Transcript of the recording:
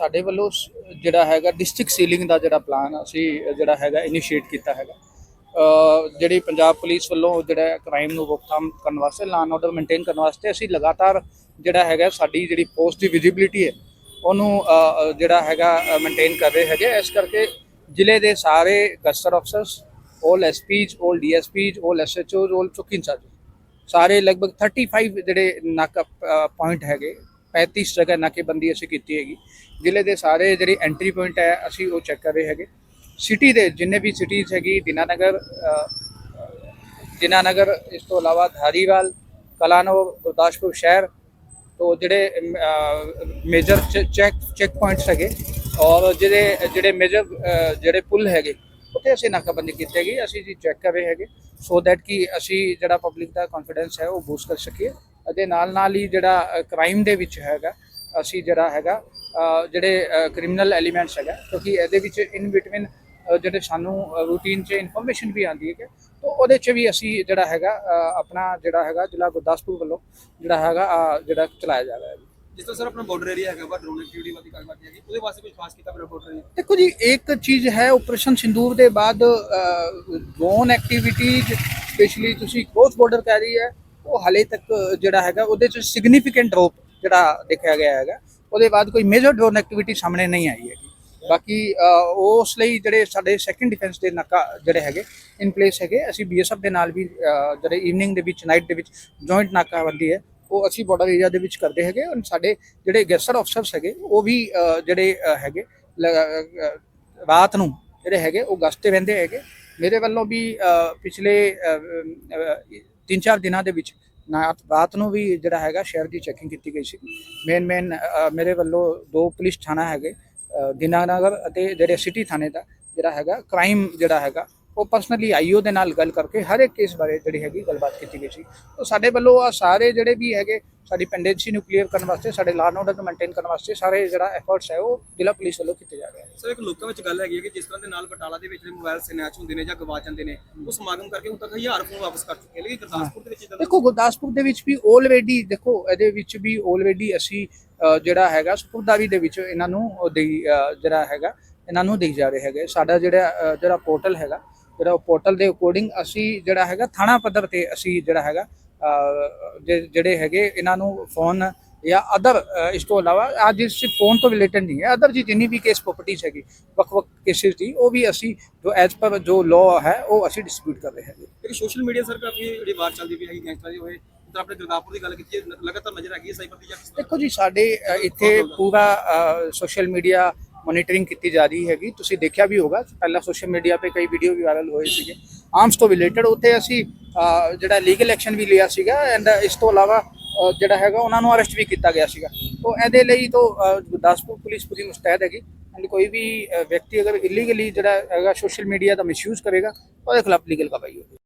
ਸਾਡੇ ਵੱਲੋਂ ਸ- ਜਿਹੜਾ ਹੈਗਾ ਡਿਸਟ੍ਰਿਕਟ ਸੀਲਿੰਗ ਦਾ ਜਿਹੜਾ ਪਲਾਨ ਅਸੀਂ ਜਿਹੜਾ ਹੈਗਾ ਇਨੀਸ਼ੀਏਟ ਕੀਤਾ ਹੈਗਾ ਅ, ਜਿਹੜੀ ਪੰਜਾਬ ਪੁਲਿਸ ਵੱਲੋਂ ਜਿਹੜਾ ਕ੍ਰਾਈਮ ਨੂੰ ਰੋਕਥਾਮ ਕਰਨ ਵਾਸਤੇ ਲਾਅ ਆਰਡਰ ਮੇਨਟੇਨ ਕਰਨ ਵਾਸਤੇ ਅਸੀਂ ਲਗਾਤਾਰ ਜਿਹੜਾ ਹੈਗਾ ਸਾਡੀ ਜਿਹੜੀ ਪੋਸਟ ਦੀ ਵਿਜ਼ਿਬਿਲਿਟੀ ਹੈ ਉਹਨੂੰ ਅ, ਅ, ਜਿਹੜਾ ਹੈਗਾ ਮੇਨਟੇਨ ਕਰ ਰਹੇ ਹੈਗੇ ਇਸ ਕਰਕੇ ਜ਼ਿਲ੍ਹੇ ਦੇ ਸਾਰੇ ਗਸਟਰ ਅਫਸਰਸ 올 ਐਸਪੀਜ਼ 올 ਡੀਐਸਪੀਜ਼ 올 ਐਸਐਚਓਜ਼ 올 ਚੌਕੀ ਇੰਚਾਰਜ ਸਾਰੇ ਲਗਭਗ 35 ਜਿਹੜੇ ਨਾਕਾ ਪੁਆਇੰਟ ਹੈਗੇ 35 ਜਗ੍ਹਾ ਨਾਕੇਬੰਦੀ ਅਸੀਂ ਕੀਤੀ ਹੈਗੀ। ਜ਼ਿਲ੍ਹੇ ਦੇ ਸਾਰੇ ਜਿਹੜੇ ਐਂਟਰੀ ਪੁਆਇੰਟ ਹੈ ਅਸੀਂ ਉਹ ਚੈੱਕ ਕਰ ਰਹੇ ਹੈਗੇ। ਸਿਟੀ ਦੇ ਜਿੰਨੇ ਵੀ ਸਿਟੀਜ਼ ਹੈਗੀ ਦੀਨਾਨਗਰ ਅ, ਦੀਨਾਨਗਰ ਇਸ ਤੋਂ ਇਲਾਵਾ ਧਾਰੀਵਾਲ ਕਲਾਨੋ ਗੁਰਦਾਸਪੁਰ ਸ਼ਹਿਰ ਤੋਂ ਜਿਹੜੇ ਮੇਜਰ ਚੈੱਕ ਚੈੱਕ ਪੁਆਇੰਟਸ ਹੈਗੇ। ਔਰ ਜਿਹੜੇ ਜਿਹੜੇ ਮੇਜਰ ਜਿਹੜੇ ਪੁਲ ਹੈਗੇ ਉੱਥੇ ਅਸੀਂ ਨਾਕਾਬੰਦੀ ਕੀਤੀ ਹੈਗੀ। ਅਸੀਂ ਜੀ ਚੈੱਕ ਕਰ ਰਹੇ ਹੈਗੇ। ਸੋ ਦੈਟ ਕਿ ਅਸੀਂ ਜਿਹੜਾ ਪਬਲਿਕ ਦਾ ਕੌਨਫੀਡੈਂਸ ਹੈ ਉਹ ਬੂਸਟ ਕਰ ਸਕੀਏ। ਅਤੇ ਨਾਲ ਨਾਲ ਹੀ ਜਿਹੜਾ ਕ੍ਰਾਈਮ ਦੇ ਵਿੱਚ ਹੈਗਾ ਅਸੀਂ ਜਿਹੜਾ ਹੈਗਾ ਜਿਹੜੇ ਕ੍ਰਿਮੀਨਲ ਐਲੀਮੈਂਟਸ ਹੈਗਾ ਕਿਉਂਕਿ ਇਹਦੇ ਵਿੱਚ ਇਨ ਬਿਟਵੀਨ ਜਿਹੜੇ ਸਾਨੂੰ ਰੂਟੀਨ 'ਚ ਇਨਫੋਰਮੇਸ਼ਨ ਵੀ ਆਉਂਦੀ ਹੈ ਕਿ ਤਾਂ ਉਹਦੇ 'ਚ ਵੀ ਅਸੀਂ ਜਿਹੜਾ ਹੈਗਾ ਆਪਣਾ ਜਿਹੜਾ ਹੈਗਾ ਜ਼ਿਲ੍ਹਾ ਗੁਰਦਾਸਪੁਰ ਵੱਲੋਂ ਜਿਹੜਾ ਹੈਗਾ ਜਿਹੜਾ ਚਲਾਇਆ ਜਾ ਰਿਹਾ ਹੈ। ਜਿਸ ਤਰ੍ਹਾਂ ਸਰ ਆਪਣਾ ਬਾਰਡਰ ਏਰੀਆ ਹੈਗਾ ਵਾ ਡਰੋਨ ਐਕਟੀਵਿਟੀ ਵਾਲੀ ਗੱਲ ਬਾਤ ਹੈਗੀ ਉਹਦੇ ਵਾਸਤੇ ਕੁਝ ਖਾਸ ਕੀਤਾ ਮੇਰਾ ਬਾਰਡਰ ਏਰੀਆ ਦੇਖੋ ਜੀ ਇੱਕ ਚੀਜ਼ ਹੈ ਆਪਰੇਸ਼ਨ ਸਿੰਦੂਰ ਦੇ ਬਾਅਦ ਡਰੋਨ ਐਕਟੀਵਿਟੀਜ਼ ਸਪੈਸ਼ਲੀ ਤੁਸੀਂ ਕ੍ਰੋਸ ਬਾਰਡਰ ਕਹਿ ਰਹੀ ਹੈ ਉਹ ਹਾਲੇ ਤੱਕ ਜਿਹੜਾ ਹੈਗਾ, ਉਹਦੇ ਚ ਸਿਗਨੀਫੀਕੈਂਟ ਡ੍ਰੌਪ ਜਿਹੜਾ ਦੇਖਿਆ ਗਿਆ ਹੈਗਾ, ਉਹਦੇ ਬਾਅਦ ਕੋਈ ਮੇਜਰ ਡਰੋਨ ਐਕਟੀਵਿਟੀ ਸਾਹਮਣੇ ਨਹੀਂ ਆਈ ਹੈਗੀ। ਬਾਕੀ ਉਸ ਲਈ ਜਿਹੜੇ ਸਾਡੇ ਸੈਕੰਡ ਡਿਫੈਂਸ ਦੇ ਨਾਕਾ ਜਿਹੜੇ ਹੈਗੇ ਇਨ ਪਲੇਸ ਹੈਗੇ, ਅਸੀਂ ਬੀਐਸਐਫ ਦੇ ਨਾਲ ਵੀ ਜਿਹੜੇ ਈਵਨਿੰਗ ਦੇ ਵਿੱਚ ਨਾਈਟ ਦੇ ਵਿੱਚ ਜੁਆਇੰਟ ਨਾਕਾਬੰਦੀ ਹੈ, ਉਹ ਅਸੀਂ ਬਾਰਡਰ ਏਰੀਆ ਦੇ ਵਿੱਚ ਕਰਦੇ ਹੈਗੇ ਔਰ ਸਾਡੇ ਜਿਹੜੇ ਗੈਸਰ ਅਫਸਰਸ ਹੈਗੇ, ਉਹ ਵੀ ਜਿਹੜੇ ਹੈਗੇ ਰਾਤ ਨੂੰ ਜਿਹੜੇ ਹੈਗੇ, ਉਹ ਗਸਤੇ ਤੇ ਰਹਿੰਦੇ ਹੈਗੇ। ਮੇਰੇ ਵੱਲੋਂ ਵੀ ਪਿਛਲੇ ਤਿੰਨ ਚਾਰ ਦਿਨਾਂ ਦੇ ਵਿੱਚ ਨਾ ਰਾਤ ਨੂੰ ਵੀ ਜਿਹੜਾ ਹੈਗਾ ਸ਼ਹਿਰ ਦੀ ਚੈਕਿੰਗ ਕੀਤੀ ਗਈ ਸੀ। ਮੇਨ ਮੇਨ ਮੇਰੇ ਵੱਲੋਂ ਦੋ ਪੁਲਿਸ ਥਾਣਾ ਹੈਗੇ ਅ, ਅਤੇ ਜਿਹੜੇ ਸਿਟੀ ਥਾਣੇ ਦਾ ਜਿਹੜਾ ਹੈਗਾ ਕ੍ਰਾਈਮ ਜਿਹੜਾ ਹੈਗਾ ਉਹ ਪਰਸਨਲੀ ਆਈਓ ਦੇ ਨਾਲ ਗੱਲ ਕਰਕੇ ਹਰ ਇੱਕ ਕੇਸ ਬਾਰੇ ਜਿਹੜੀ ਹੈਗੀ ਗੱਲਬਾਤ ਕੀਤੀ ਗਈ ਸੀ। ਤਾਂ ਸਾਡੇ ਵੱਲੋਂ ਆ ਸਾਰੇ ਜਿਹੜੇ ਵੀ ਹੈਗੇ ਸਾਡੀ ਪੈਂਡੈਂਸੀ ਨੂੰ ਕਲੀਅਰ ਕਰਨ ਵਾਸਤੇ ਸਾਡੇ ਲਾਅ ਆਰਡਰ ਨੂੰ ਮੇਨਟੇਨ ਕਰਨ ਵਾਸਤੇ ਸਾਰੇ ਜਿਹੜਾ ਐਫਰਟਸ ਹੈ ਉਹ ਜ਼ਿਲ੍ਹਾ ਪੁਲਿਸ ਵੱਲੋਂ ਕੀਤੇ ਜਾ ਰਹੇ ਹਨ। ਸਰ ਇੱਕ ਲੋਕਾਂ ਵਿੱਚ ਗੱਲ ਹੈਗੀ ਹੈ ਕਿ ਜਿਸ ਤਰ੍ਹਾਂ ਦੇ ਨਾਲ ਬਟਾਲਾ ਦੇ ਵਿੱਚ ਮੋਬਾਈਲ ਸਨੈਚ ਹੁੰਦੇ ਨੇ ਜਾਂ ਗਵਾ ਜਾਂਦੇ ਨੇ ਉਹ ਸਮਾਗਮ ਕਰਕੇ ਹੁਣ ਤੱਕ ਹਜ਼ਾਰ ਫੋਨ ਵਾਪਸ ਕਰ ਚੁੱਕੇ ਲੇਕਿਨ ਗੁਰਦਾਸਪੁਰ ਦੇ ਵਿੱਚ ਇਦਾਂ ਦੇਖੋ ਗੁਰਦਾਸਪੁਰ ਦੇ ਵਿੱਚ ਵੀ ਆਲਰੇਡੀ ਦੇਖੋ ਇਹਦੇ ਵਿੱਚ ਵੀ ਆਲਰੇਡੀ ਅਸੀਂ ਜਿਹੜਾ ਹੈਗਾ ਸਪੁਰਦਾਰੀ ਦੇ ਵਿੱਚ ਇਹਨਾਂ ਨੂੰ ਦੇਈ ਜਿਹੜਾ ਹੈਗਾ ਇਹਨਾਂ ਨੂੰ ਦੇਈ ਜਾ ਰਹੇ ਹੈਗੇ। ਸਾਡਾ ਜਿਹੜਾ ਜਿਹੜਾ ਪੋਰਟਲ ਹੈਗਾ ਜਿਹੜਾ ਪੋਰਟਲ ਦੇ ਅਕੋਰਡਿੰਗ ਅਸੀਂ ਜਿਹੜਾ ਹੈਗਾ ਥਾਣਾ ਪੱਧਰ ਤੇ ਅਸੀਂ ਜਿਹੜਾ ਹੈਗਾ ਜਿਹੜੇ ਹੈਗੇ ਇਹਨਾਂ ਨੂੰ ਫੋਨ ਜਾਂ ਅਦਰ ਇਸ ਤੋਂ ਇਲਾਵਾ ਅੱਜ ਇਸ ਫੋਨ ਤੋਂ ਰਿਲੇਟਡ ਨਹੀਂ ਹੈ ਅਦਰ ਜੀ ਜਿੰਨੀ ਵੀ ਕੇਸ ਪ੍ਰਾਪਰਟੀਜ਼ ਹੈਗੀ ਵੱਖ-ਵੱਖ ਕੇਸਿਸ ਦੀ ਉਹ ਵੀ ਅਸੀਂ ਜੋ ਐਜ਼ ਪਰ ਜੋ ਲਾਅ ਹੈ ਉਹ ਅਸੀਂ ਡਿਸਪਿਊਟ ਕਰ ਰਹੇ ਹੈਗੇ। ਇੱਕ ਸੋਸ਼ਲ ਮੀਡੀਆ ਸਰ ਕਾਫੀ ਜਿਹੜੀ ਵਾਰ ਚੱਲਦੀ ਪਈ ਹੈਗੀ ਗੈਂਗਸਟਰ ਦੀ ਹੋਏ ਆਪਣੇ ਗੁਰਦਾਸਪੁਰ ਦੀ ਗੱਲ ਕੀਤੀ ਹੈ, ਲਗਾਤਾਰ ਨਜ਼ਰ ਹੈਗੀ ਹੈ ਸਾਈਬਰ ਦੀ ਜਾਂ ਦੇਖੋ ਜੀ ਸਾਡੇ ਇੱਥੇ ਪੂਰਾ ਸੋਸ਼ਲ ਮੀਡੀਆ ਮੋਨੀਟਰਿੰਗ ਕੀਤੀ ਜਾ ਰਹੀ ਹੈਗੀ। ਤੁਸੀਂ ਦੇਖਿਆ ਵੀ ਹੋਗਾ, ਪਹਿਲਾਂ ਸੋਸ਼ਲ ਮੀਡੀਆ ਤੇ ਕਈ ਵੀਡੀਓ ਵੀ ਵਾਇਰਲ ਹੋਏ ਸੀਗੇ। ਆਰਮਸ ਤੋਂ ਰਿਲੇਟਡ ਉੱਥੇ ਅਸੀਂ ਜਿਹੜਾ ਲੀਗਲ ਐਕਸ਼ਨ ਵੀ ਲਿਆ ਸੀਗਾ ਐਂਡ ਇਸ ਤੋਂ ਇਲਾਵਾ ਜਿਹੜਾ ਹੈਗਾ ਉਹਨਾਂ ਨੂੰ ਅਰੈਸਟ ਵੀ ਕੀਤਾ ਗਿਆ ਸੀਗਾ। ਤੋਂ ਇਹਦੇ ਲਈ ਤੋਂ ਗੁਰਦਾਸਪੁਰ ਪੁਲਿਸ ਪੂਰੀ ਮੁਸਤੈਦ ਹੈਗੀ ਐਂਡ ਕੋਈ ਵੀ ਵਿਅਕਤੀ ਅਗਰ ਇਲੀਗਲੀ ਜਿਹੜਾ ਹੈਗਾ ਸੋਸ਼ਲ ਮੀਡੀਆ ਦਾ ਮਿਸਯੂਜ਼ ਕਰੇਗਾ, ਉਹਦੇ ਖਿਲਾਫ ਲੀਗਲ ਕਾਰਵਾਈ ਹੋਵੇਗੀ।